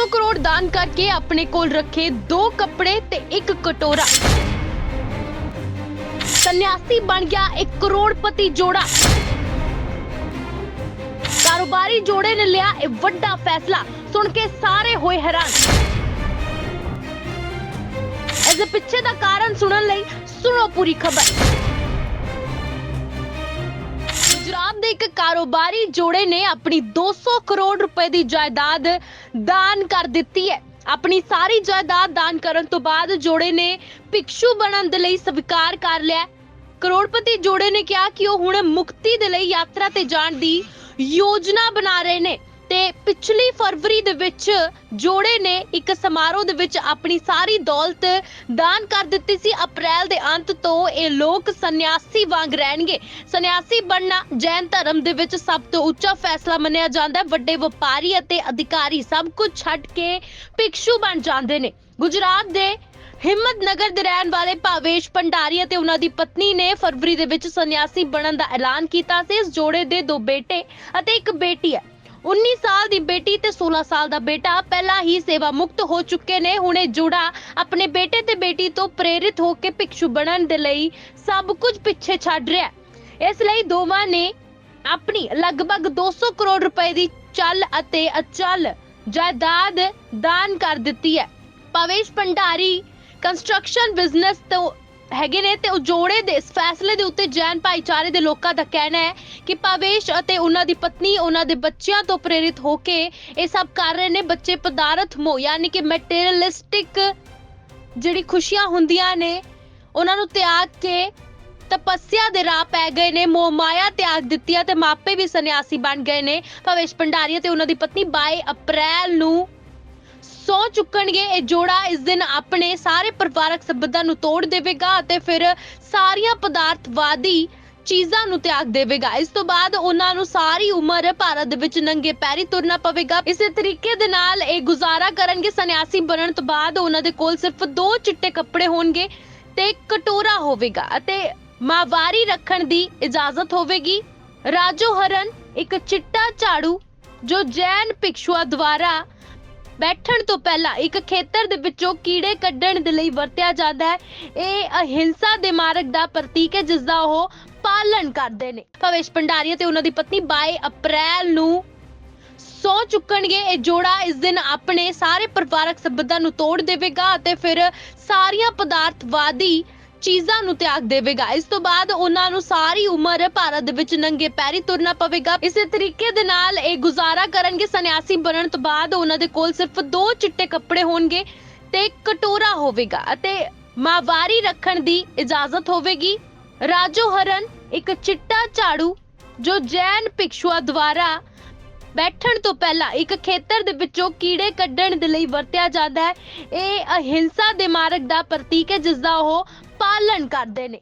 200 ਕਰੋੜ ਦਾਨ ਕਰਕੇ ਆਪਣੇ ਕੋਲ ਰੱਖੇ ਦੋ ਕੱਪੜੇ ਤੇ ਇੱਕ ਕਟੋਰਾ। ਸੰਨਿਆਸੀ ਬਣ ਗਿਆ ਇੱਕ ਕਰੋੜਪਤੀ ਜੋੜਾ। ਕਾਰੋਬਾਰੀ ਜੋੜੇ ਨੇ ਲਿਆ ਇਹ ਵੱਡਾ ਫੈਸਲਾ। ਸੁਣ ਕੇ ਸਾਰੇ ਹੋਏ ਹੈਰਾਨ। ਇਸ ਦੇ ਪਿੱਛੇ ਦਾ ਕਾਰਨ ਸੁਣਨ ਲਈ ਸੁਣੋ ਪੂਰੀ ਖਬਰ। ਗੁਜਰਾਤ ਦੇ ਇੱਕ ਕਾਰੋਬਾਰੀ ਜੋੜੇ ਨੇ ਆਪਣੀ 200 ਕਰੋੜ ਰੁਪਏ ਦੀ ਜਾਇਦਾਦ ਦਾਨ ਕਰ ਦਿੱਤੀ ਹੈ। ਆਪਣੀ ਸਾਰੀ ਜਾਇਦਾਦ ਦਾਨ ਕਰਨ ਤੋਂ ਬਾਅਦ ਜੋੜੇ ਨੇ ਭਿਕਸ਼ੂ ਬਣਨ ਦੇ ਲਈ ਸਵੀਕਾਰ ਕਰ ਲਿਆ। ਕਰੋੜਪਤੀ ਜੋੜੇ ਨੇ ਕਿਹਾ ਕਿ ਉਹ ਹੁਣ ਮੁਕਤੀ ਦੇ ਲਈ ਯਾਤਰਾ ਤੇ ਜਾਣ ਦੀ ਯੋਜਨਾ ਬਣਾ ਰਹੇ ਨੇ। ਤੇ ਪਿਛਲੀ ਫਰਵਰੀ ਦੇ ਵਿੱਚ ਜੋੜੇ ਨੇ ਇੱਕ ਸਮਾਰੋਹ ਦੇ ਵਿੱਚ ਆਪਣੀ ਸਾਰੀ ਦੌਲਤ ਦਾਨ ਕਰ ਦਿੱਤੀ ਸੀ। ਅਪ੍ਰੈਲ ਦੇ ਅੰਤ ਤੋਂ ਇਹ ਲੋਕ ਸੰਨਿਆਸੀ ਵਾਂਗ ਰਹਿਣਗੇ। ਸੰਨਿਆਸੀ ਬਣਨਾ ਜੈਨ ਧਰਮ ਦੇ ਵਿੱਚ ਸਭ ਤੋਂ ਉੱਚਾ ਫੈਸਲਾ ਮੰਨਿਆ ਜਾਂਦਾ। ਹੈ ਵੱਡੇ ਵਪਾਰੀ ਅਤੇ ਅਧਿਕਾਰੀ ਸਭ ਕੁਝ ਛੱਡ ਕੇ ਭਿਕਸ਼ੂ ਬਣ ਜਾਂਦੇ ਨੇ। ਗੁਜਰਾਤ ਦੇ ਹਿੰਮਤ ਨਗਰ ਦੇ ਰਹਿਣ ਵਾਲੇ ਭਾਵੇਸ਼ ਭੰਡਾਰੀ ਅਤੇ ਉਹਨਾਂ ਦੀ ਪਤਨੀ ਨੇ ਫਰਵਰੀ ਦੇ ਵਿੱਚ ਸੰਨਿਆਸੀ ਬਣਨ ਦਾ ਐਲਾਨ ਕੀਤਾ ਸੀ। ਇਸ ਜੋੜੇ ਦੇ ਦੋ ਬੇਟੇ ਅਤੇ ਇੱਕ ਬੇਟੀ ਹੈ। 19 ਸਾਲ ਦੀ ਬੇਟੀ ਤੇ 16 ਸਾਲ ਦਾ ਬੇਟਾ ਪਹਿਲਾਂ ਹੀ ਸੇਵਾ ਮੁਕਤ ਹੋ ਚੁੱਕੇ ਨੇ। ਹੁਣ ਜੋੜਾ ਆਪਣੇ ਬੇਟੇ ਤੇ ਬੇਟੀ ਤੋਂ ਪ੍ਰੇਰਿਤ ਹੋ ਕੇ ਭਿਕਸ਼ੂ ਬਣਨ ਦੇ ਲਈ ਸਭ ਕੁਝ ਪਿੱਛੇ ਛੱਡ ਰਿਹਾ ਇਸ ਲਈ ਦੋਵਾਂ ਨੇ ਆਪਣੀ ਲਗਭਗ 200 ਕਰੋੜ ਰੁਪਏ ਦੀ ਚੱਲ ਅਤੇ ਅਚਲ ਜਾਇਦਾਦ ਦਾਨ ਕਰ ਦਿੱਤੀ ਹੈ। ਪਵੇਸ਼ ਭੰਡਾਰੀ ਕੰਸਟਰਕਸ਼ਨ ਬਿਜ਼ਨਸ ਤੋਂ ਹੈਗੇ ਨੇ ਤੇ ਉਹ ਦੇ, ਇਸ ਫੈਸਲੇ ਦੇ ਉੱਤੇ ਜੈਨ ਭਾਈਚਾਰੇ ਦੇ ਲੋਕਾਂ ਦਾ ਕਹਿਣਾ ਹੈ ਕਿ ਭਵੇਸ਼ ਅਤੇ ਉਹਨਾਂ ਦੀ ਪਤਨੀ, ਉਹਨਾਂ ਦੇ ਬੱਚਿਆਂ ਤੋਂ ਪ੍ਰੇਰਿਤ ਹੋ ਕੇ ਇਹ ਸਭ ਕਰ ਰਹੇ ਨੇ। ਬੱਚੇ ਪਦਾਰਥ ਮੋ ਯਾਨੀ ਕਿ ਮੈਟੀਰੀਅਲਿਸਟਿਕ ਜਿਹੜੀ ਖੁਸ਼ੀਆਂ ਹੁੰਦੀਆਂ ਨੇ, ਉਹਨਾਂ ਨੂੰ ਤਿਆਗ ਕੇ ਤਪੱਸਿਆ ਦੇ ਰਾਹ ਪੈ ਗਏ ਨੇ। ਮੋਹ ਮਾਇਆ ਤਿਆਗ ਦਿੱਤੀ ਹੈ ਤੇ ਮਾਪੇ ਵੀ ਸੰਨਿਆਸੀ ਬਣ ਗਏ ਨੇ। ਭਵੇਸ਼ ਭੰਡਾਰੀ ਤੇ ਉਹਨਾਂ ਦੀ ਪਤਨੀ 22 ਅਪ੍ਰੈਲ ਨੂੰ ਸੌ ਚੁੱਕਣਗੇ, ਇਹ ਜੋੜਾ ਇਸ ਦਿਨ ਆਪਣੇ ਸਾਰੇ ਪਰਿਵਾਰਕ ਸੰਬੰਧਾਂ ਨੂੰ ਤੋੜ ਦੇਵੇਗਾ ਅਤੇ ਫਿਰ ਸਾਰੀਆਂ ਪਦਾਰਥਵਾਦੀ ਚੀਜ਼ਾਂ ਨੂੰ ਤਿਆਗ ਦੇਵੇਗਾ। ਇਸ ਤੋਂ ਬਾਅਦ ਉਹਨਾਂ ਨੂੰ ਸਾਰੀ ਉਮਰ ਭਾਰਤ ਦੇ ਵਿੱਚ ਨੰਗੇ ਪੈਰੀ ਤੁਰਨਾ ਪਵੇਗਾ। ਇਸੇ ਤਰੀਕੇ ਦੇ ਨਾਲ ਇਹ ਗੁਜ਼ਾਰਾ ਕਰਨਗੇ। ਸੰਨਿਆਸੀ ਬਣਨ ਤੋਂ ਬਾਅਦ ਉਹਨਾਂ ਦੇ ਕੋਲ ਸਿਰਫ ਦੋ ਚਿੱਟੇ ਕੱਪੜੇ ਹੋਣਗੇ ਤੇ ਕਟੋਰਾ ਹੋਵੇਗਾ ਅਤੇ ਮਾਵਾਰੀ ਰੱਖਣ ਦੀ ਇਜਾਜ਼ਤ ਹੋਵੇਗੀ। ਰਾਜੋ ਹਰਨ, ਇੱਕ ਚਿੱਟਾ ਝਾੜੂ ਜੋ ਜੈਨ ਭਿਕਸ਼ੂਆਂ ਦੁਆਰਾ ਬੈਠਣ ਤੋਂ ਪਹਿਲਾਂ ਇੱਕ ਖੇਤਰ ਦੇ ਵਿੱਚੋਂ ਕੀੜੇ ਕੱਢਣ ਦੇ ਲਈ ਵਰਤਿਆ ਜਾਂਦਾ ਹੈ। ਇਹ ਅਹਿੰਸਾ ਦੇ ਮਾਰਗ ਦਾ ਪ੍ਰਤੀਕ ਹੈ ਜਿਸ ਦਾ ਉਹ ਪਾਲਣ ਕਰਦੇ ਨੇ। ਭਵੇਸ਼ ਭੰਡਾਰੀ ਤੇ ਉਹਨਾਂ ਦੀ ਪਤਨੀ 22 ਅਪ੍ਰੈਲ ਨੂੰ ਸੋ ਚੁੱਕਣਗੇ। ਇਹ ਜੋੜਾ ਇਸ ਦਿਨ ਆਪਣੇ ਸਾਰੇ ਪਰਿਵਾਰਕ ਸੰਬੰਧਾਂ ਨੂੰ ਤੋੜ ਦੇਵੇਗਾ ਅਤੇ ਫਿਰ ਸਾਰੀਆਂ ਪਦਾਰਥਵਾਦੀ ਚੀਜ਼ਾਂ ਨੂੰ ਤਿਆਗ ਦੇਵੇਗਾ। ਇਸ ਤੋਂ ਬਾਅਦ ਉਹਨਾਂ ਨੂੰ ਸਾਰੀ ਉਮਰ ਭਾਰਤ ਦੇ ਵਿੱਚ ਨੰਗੇ ਪੈਰੀ ਤੁਰਨਾ ਪਵੇਗਾ। ਇਸੇ ਤਰੀਕੇ ਦੇ ਨਾਲ ਇਹ ਗੁਜ਼ਾਰਾ ਕਰਨਗੇ। ਸੰਨਿਆਸੀ ਬਣਨ ਤੋਂ ਬਾਅਦ ਉਹਨਾਂ ਦੇ ਕੋਲ ਸਿਰਫ ਦੋ ਚਿੱਟੇ ਕੱਪੜੇ ਹੋਣਗੇ ਤੇ ਕਟੋਰਾ ਹੋਵੇਗਾ ਅਤੇ ਮਾਵਾਰੀ ਰੱਖਣ ਦੀ ਇਜਾਜ਼ਤ ਹੋਵੇਗੀ। ਰਾਜੋ ਹਰਨ, ਇੱਕ ਚਿੱਟਾ ਝਾੜੂ ਜੋ ਜੈਨ ਭਿਕਸ਼ੂਆਂ ਦੁਆਰਾ ਬੈਠਣ ਤੋਂ ਪਹਿਲਾਂ ਇੱਕ ਖੇਤਰ ਦੇ ਵਿੱਚੋਂ ਕੀੜੇ ਕੱਢਣ ਦੇ ਲਈ ਵਰਤਿਆ ਜਾਂਦਾ ਹੈ। ਇਹ ਅਹਿੰਸਾ ਦੇ ਮਾਰਗ ਦਾ ਪ੍ਰਤੀਕ ਹੈ ਜਿਸ ਦਾ ਉਹ ਪਾਲਣ ਕਰਦੇ ਨੇ।